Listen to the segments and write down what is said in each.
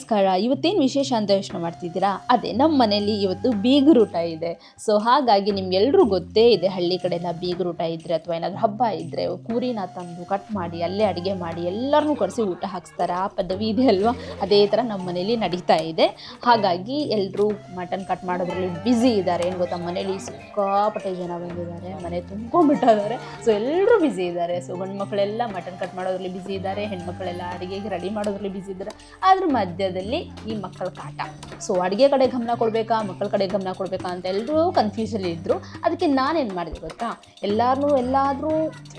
ನಮಸ್ಕಾರ. ಇವತ್ತೇನು ವಿಶೇಷ ಅಂತ ಯೋಚನೆ ಮಾಡ್ತಿದ್ದೀರಾ? ಅದೇ ನಮ್ಮ ಮನೇಲಿ ಇವತ್ತು ಬೀಗರೂಟ ಇದೆ. ಸೊ ಹಾಗಾಗಿ ನಿಮ್ಗೆಲ್ಲರೂ ಗೊತ್ತೇ ಇದೆ, ಹಳ್ಳಿ ಕಡೆ ಎಲ್ಲ ಬೀಗರೂಟ ಇದ್ದರೆ ಅಥವಾ ಏನಾದರೂ ಹಬ್ಬ ಇದ್ದರೆ ಕೂರಿನ ತಂದು ಕಟ್ ಮಾಡಿ, ಅಲ್ಲೇ ಅಡುಗೆ ಮಾಡಿ ಎಲ್ಲರನ್ನೂ ಕರೆಸಿ ಊಟ ಹಾಕ್ಸ್ತಾರೆ? ಆ ಪದವಿ ಇದೆ ಅಲ್ವಾ? ಅದೇ ಥರ ನಮ್ಮ ಮನೇಲಿ ನಡೀತಾ ಇದೆ. ಹಾಗಾಗಿ ಎಲ್ಲರೂ ಮಟನ್ ಕಟ್ ಮಾಡೋದ್ರಲ್ಲಿ ಬ್ಯುಸಿ ಇದ್ದಾರೆ ಏನು ಗೊತ್ತಾ? ಮನೇಲಿ ಸಿಕ್ಕಾಪಟ್ಟೆ ಜನ ಬಂದಿದ್ದಾರೆ. ಮನೆ ತುಂಬ್ಕೊಂಡ್ಬಿಟ್ಟಿದ್ದಾರೆ. ಸೊ ಎಲ್ಲರೂ ಬ್ಯುಸಿ ಇದ್ದಾರೆ. ಸೊ ಗಂಡು ಮಕ್ಕಳೆಲ್ಲ ಮಟನ್ ಕಟ್ ಮಾಡೋದ್ರಲ್ಲಿ ಬ್ಯುಸಿ ಇದ್ದಾರೆ. ಹೆಣ್ಮಕ್ಳೆಲ್ಲ ಅಡುಗೆಗೆ ರೆಡಿ ಮಾಡೋದ್ರಲ್ಲಿ ಬ್ಯುಸಿ ಇದ್ದಾರೆ. ಅದ್ರ ಮಧ್ಯದಲ್ಲಿ ಈ ಮಕ್ಕಳ ಕಾಟ ಸೊ ಅಡುಗೆ ಕಡೆ ಗಮನ ಕೊಡಬೇಕಾ, ಮಕ್ಕಳ ಕಡೆ ಗಮನ ಕೊಡಬೇಕಾ ಅಂತ ಎಲ್ಲರೂ ಕನ್ಫ್ಯೂಸಲ್ಲಿ ಇದ್ದರು ಅದಕ್ಕೆ ನಾನೇನು ಮಾಡಿದೆ ಗೊತ್ತಾ? ಎಲ್ಲರೂ ಎಲ್ಲಾದರೂ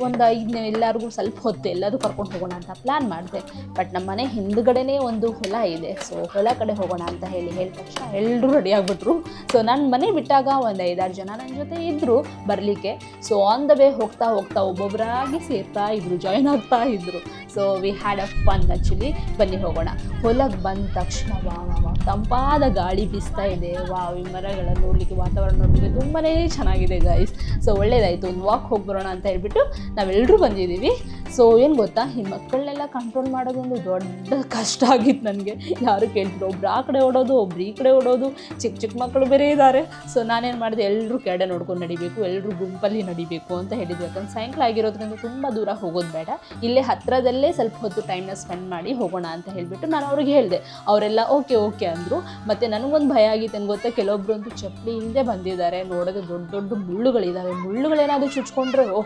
ಒಂದು ಐದು ಎಲ್ಲರಿಗೂ ಸ್ವಲ್ಪ ಹೊತ್ತು ಎಲ್ಲರೂ ಕರ್ಕೊಂಡು ಹೋಗೋಣ ಅಂತ ಪ್ಲ್ಯಾನ್ ಮಾಡಿದೆ. ಬಟ್ ನಮ್ಮ ಮನೆ ಹಿಂದ್ಗಡೆನೇ ಒಂದು ಹೊಲ ಇದೆ. ಸೊ ಹೊಲ ಕಡೆ ಹೋಗೋಣ ಅಂತ ಹೇಳಿ ಹೇಳಿದ ತಕ್ಷಣ ಎಲ್ಲರೂ ರೆಡಿ ಆಗಿಬಿಟ್ರು. ಸೊ ನನ್ನ ಮನೆ ಬಿಟ್ಟಾಗ ಒಂದು ಐದಾರು ಜನ ನನ್ನ ಜೊತೆ ಇದ್ದರು ಬರಲಿಕ್ಕೆ. ಸೊ ಆನ್ ದ ವೇ ಹೋಗ್ತಾ ಹೋಗ್ತಾ ಒಬ್ಬೊಬ್ಬರಾಗಿ ಸೇರ್ತಾ ಇದ್ರು ಜಾಯ್ನ್ ಆಗ್ತಾ ಇದ್ರು. So we had a fun actually ಬನ್ನಿ ಹೋಗೋಣ. ಹೊಲಕ್ಕೆ ಬಂದ ತಕ್ಷಣ ವಾ ವಾ ತಂಪಾದ ಗಾಳಿ ಬೀಸ್ತಾ ಇದೆ. ವಾವ್, ಈ ಮರಗಳನ್ನು ನೋಡಲಿಕ್ಕೆ ವಾತಾವರಣ ನೋಡಲಿಕ್ಕೆ ತುಂಬಾ ಚೆನ್ನಾಗಿದೆ ಗೈಸ್ ಸೊ ಒಳ್ಳೇದಾಯಿತು. ಒಂದು ವಾಕ್ ಹೋಗಿ ಬರೋಣ ಅಂತ ಹೇಳ್ಬಿಟ್ಟು ನಾವೆಲ್ಲರೂ ಬಂದಿದ್ದೀವಿ. ಸೊ ಏನು ಗೊತ್ತಾ? ಈ ಮಕ್ಕಳನ್ನೆಲ್ಲ ಕಂಟ್ರೋಲ್ ಮಾಡೋದೊಂದು ದೊಡ್ಡ ಕಷ್ಟ ಆಗಿತ್ತು ನನಗೆ. ಯಾರು ಕೇಳ್ತಿದ್ರು ಒಬ್ರು ಆ ಕಡೆ ಓಡೋದು, ಒಬ್ರು ಈ ಕಡೆ ಓಡೋದು. ಚಿಕ್ಕ ಚಿಕ್ಕ ಮಕ್ಕಳು ಬೇರೆ ಇದ್ದಾರೆ. ಸೊ ನಾನೇನು ಮಾಡಿದೆ? ಎಲ್ಲರೂ ಕೆಡೆ ನೋಡ್ಕೊಂಡು ನಡಿಬೇಕು ಎಲ್ಲರೂ ಗುಂಪಲ್ಲಿ ನಡಿಬೇಕು ಅಂತ ಹೇಳಿದ್ವಿ. ಯಾಕಂದ್ರೆ ಸಾಯಂಕಾಲ ಆಗಿರೋದ್ರಿಂದ ತುಂಬ ದೂರ ಹೋಗೋದು ಬೇಡ. ಇಲ್ಲೇ ಹತ್ತಿರದಲ್ಲೇ ಸ್ವಲ್ಪ ಹೊತ್ತು ಟೈಮ್ನ ಸ್ಪೆಂಡ್ ಮಾಡಿ ಹೋಗೋಣ ಅಂತ ಹೇಳಿಬಿಟ್ಟು ನಾನು ಅವ್ರಿಗೆ ಹೇಳಿದೆ. ಅವರೆಲ್ಲ, ಓಕೆ ಓಕೆ, ಅಂದರು. ಮತ್ತು ನನಗೊಂದು ಭಯ ಆಗಿತ್ತು ಏನು ಗೊತ್ತಾ? ಕೆಲವೊಬ್ರು ಅಂತೂ ಚಪ್ಪಲಿ ಹಿಂದೆ ಬಂದಿದ್ದಾರೆ. ನೋಡೋದು ದೊಡ್ಡ ದೊಡ್ಡ ಮುಳ್ಳುಗಳಿದ್ದಾವೆ ಮುಳ್ಳುಗಳೇನಾದರೂ ಚುಚ್ಕೊಂಡ್ರೆ ಓ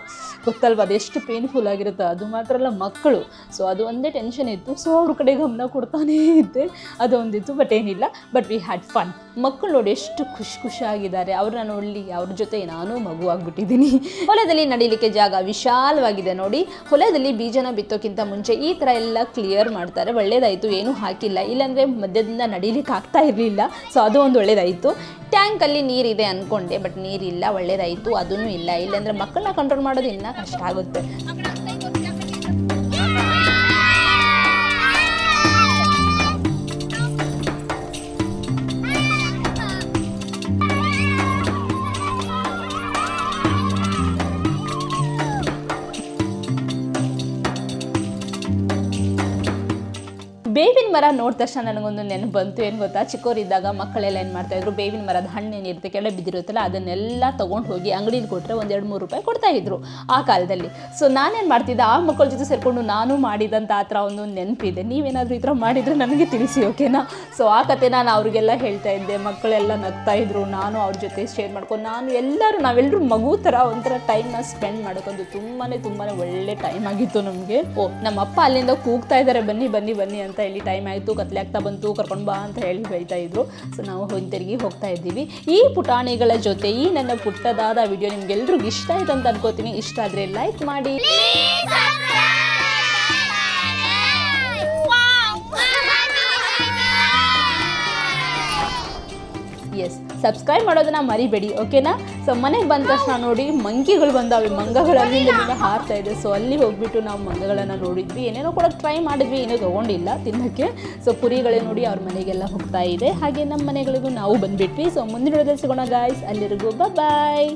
ಗೊತ್ತಲ್ವ? ಅದೆಷ್ಟು ಪೇನ್ಫುಲ್ ಆಗಿರುತ್ತೆ. ಅದು ಮಾತ್ರ ಅಲ್ಲ, ಮಕ್ಕಳು. ಸೊ ಅದು ಒಂದೇ ಟೆನ್ಷನ್ ಇತ್ತು. ಸೊ ಅವ್ರ ಕಡೆ ಗಮನ ಕೊಡ್ತಾನೇ ಇದ್ದೆ. ಅದೊಂದಿತ್ತು ಬಟ್ ಏನಿಲ್ಲ. ಬಟ್ ವಿ ಹ್ಯಾಡ್ ಫನ್ ಮಕ್ಕಳು ನೋಡಿ ಎಷ್ಟು ಖುಷಿ ಖುಷಿಯಾಗಿದ್ದಾರೆ ಅವ್ರನ್ನ ನೋಡಲಿ ಅವ್ರ ಜೊತೆ ನಾನು ಮಗು ಆಗ್ಬಿಟ್ಟಿದ್ದೀನಿ. ಹೊಲದಲ್ಲಿ ನಡೀಲಿಕ್ಕೆ ಜಾಗ ವಿಶಾಲವಾಗಿದೆ ನೋಡಿ. ಹೊಲದಲ್ಲಿ ಬೀಜನ ಬಿತ್ತೋಕ್ಕಿಂತ ಮುಂಚೆ ಈ ಥರ ಎಲ್ಲ ಕ್ಲಿಯರ್ ಮಾಡ್ತಾರೆ. ಒಳ್ಳೇದಾಯಿತು. ಏನೂ ಹಾಕಿಲ್ಲ. ಇಲ್ಲಾಂದರೆ ಮಧ್ಯದಿಂದ ನಡೀಲಿಕ್ಕೆ ಆಗ್ತಾ ಇರಲಿಲ್ಲ. ಸೊ ಅದು ಒಂದು ಒಳ್ಳೇದಾಯಿತು. ಟ್ಯಾಂಕಲ್ಲಿ ನೀರಿದೆ ಅಂದ್ಕೊಂಡೆ ಬಟ್ ನೀರಿಲ್ಲ, ಒಳ್ಳೇದಾಯಿತು ಅದೂ ಇಲ್ಲ. ಇಲ್ಲಾಂದರೆ ಮಕ್ಕಳನ್ನ ಕಂಟ್ರೋಲ್ ಮಾಡೋದು ಇನ್ನೂ ಕಷ್ಟ ಆಗುತ್ತೆ. ಬೇವಿನ ಮರ ನೋಡಿದ ತಕ್ಷಣ ನನಗೊಂದು ನೆನಪು ಬಂತು ಏನು ಗೊತ್ತಾ? ಚಿಕ್ಕವರಿದ್ದಾಗ ಮಕ್ಕಳೆಲ್ಲ ಏನು ಮಾಡ್ತಾಯಿದ್ರು ಬೇವಿನ ಮರದ ಹಣ್ಣು ಏನಿರುತ್ತೆ ಕೆಳಗೆ ಬಿದ್ದಿರುತ್ತಲ್ಲ, ಅದನ್ನೆಲ್ಲ ತೊಗೊಂಡು ಹೋಗಿ ಅಂಗಡಿಲಿ ಕೊಟ್ಟರೆ ಒಂದು ಎರಡು ಮೂರು ರೂಪಾಯಿ ಕೊಡ್ತಾಯಿದ್ರು ಆ ಕಾಲದಲ್ಲಿ. ಸೊ ನಾನೇನು ಮಾಡ್ತಿದ್ದೆ? ಆ ಮಕ್ಕಳ ಜೊತೆ ಸೇರಿಕೊಂಡು ನಾನು ಮಾಡಿದಂಥ ಆ ಥರ ಒಂದು ನೆನಪಿದೆ. ನೀವೇನಾದರೂ ಈ ಥರ ಮಾಡಿದರೆ ನನಗೆ ತಿಳಿಸಿ, ಓಕೆನಾ? ಸೊ ಆ ಕತೆ ನಾನು ಅವ್ರಿಗೆಲ್ಲ ಹೇಳ್ತಾ ಇದ್ದೆ. ಮಕ್ಕಳೆಲ್ಲ ನಗ್ತಾ ಇದ್ರು. ನಾನು ಅವ್ರ ಜೊತೆ ಶೇರ್ ಮಾಡ್ಕೊಂಡು, ನಾನು ಎಲ್ಲರೂ ನಾವೆಲ್ಲರೂ ಮಗು ಥರ ಒಂಥರ ಟೈಮ್ನ ಸ್ಪೆಂಡ್ ಮಾಡ್ಕೊಂಡು ತುಂಬಾ ತುಂಬಾ ಒಳ್ಳೆ ಟೈಮ್ ಆಗಿತ್ತು ನಮಗೆ. ಓ ನಮ್ಮ ಅಪ್ಪ ಅಲ್ಲಿಂದ ಕೂಗ್ತಾ ಇದ್ದಾರೆ. ಬನ್ನಿ ಬನ್ನಿ ಬನ್ನಿ ಅಂತ ಹೇಳಿ ಟೈಮ್ ಆಯಿತು, ಕತ್ಲೆ ಆಗ್ತಾ ಬಂತು, ಕರ್ಕೊಂಡು ಬಾ ಅಂತ ಹೇಳಿ ಹೇಳ್ತಾ ಇದ್ರು. ಸೊ ನಾವು ಹಿಂತಿರುಗಿ ಹೋಗ್ತಾ ಇದ್ದೀವಿ. ಈ ಪುಟಾಣಿಗಳ ಜೊತೆ, ಈ ನನ್ನ ಪುಟ್ಟದಾದ ವಿಡಿಯೋ ನಿಮ್ಗೆಲ್ರಿಗೂ ಇಷ್ಟ ಆಯ್ತು ಅಂತ ಅನ್ಕೋತೀನಿ. ಇಷ್ಟ ಆದರೆ ಲೈಕ್ ಮಾಡಿ. ಎಸ್ ಸಬ್ಸ್ಕ್ರೈಬ್ ಮಾಡೋದನ್ನ ಮರಿಬೇಡಿ ಓಕೆನಾ ಸೊ ಮನೆಗೆ ಬಂದ ತಕ್ಷಣ ನೋಡಿ ಮಂಕಿಗಳು ಬಂದಾವೆ ಮಂಗಗಳಲ್ಲಿ ಹಾರ್ತಾ ಇದೆ. ಸೊ ಅಲ್ಲಿ ಹೋಗ್ಬಿಟ್ಟು ನಾವು ಮಂಗಗಳನ್ನು ನೋಡಿದ್ವಿ. ಏನೇನೋ ಕೂಡ ಟ್ರೈ ಮಾಡಿದ್ವಿ, ಏನೂ ತೊಗೊಂಡಿಲ್ಲ ತಿನ್ನೋಕ್ಕೆ. ಸೊ ಕುರಿಗಳೇ ನೋಡಿ ಅವ್ರ ಮನೆಗೆಲ್ಲ ಹೋಗ್ತಾ ಇದೆ. ಹಾಗೆ ನಮ್ಮ ಮನೆಗಳಿಗೂ ನಾವು ಬಂದ್ಬಿಟ್ವಿ. ಸೊ ಮುಂದಿನ ಸಿಗೋಣ ಗಾಯ್ಸ್ ಅಲ್ಲಿರಿಗೂ ಬಾಯ್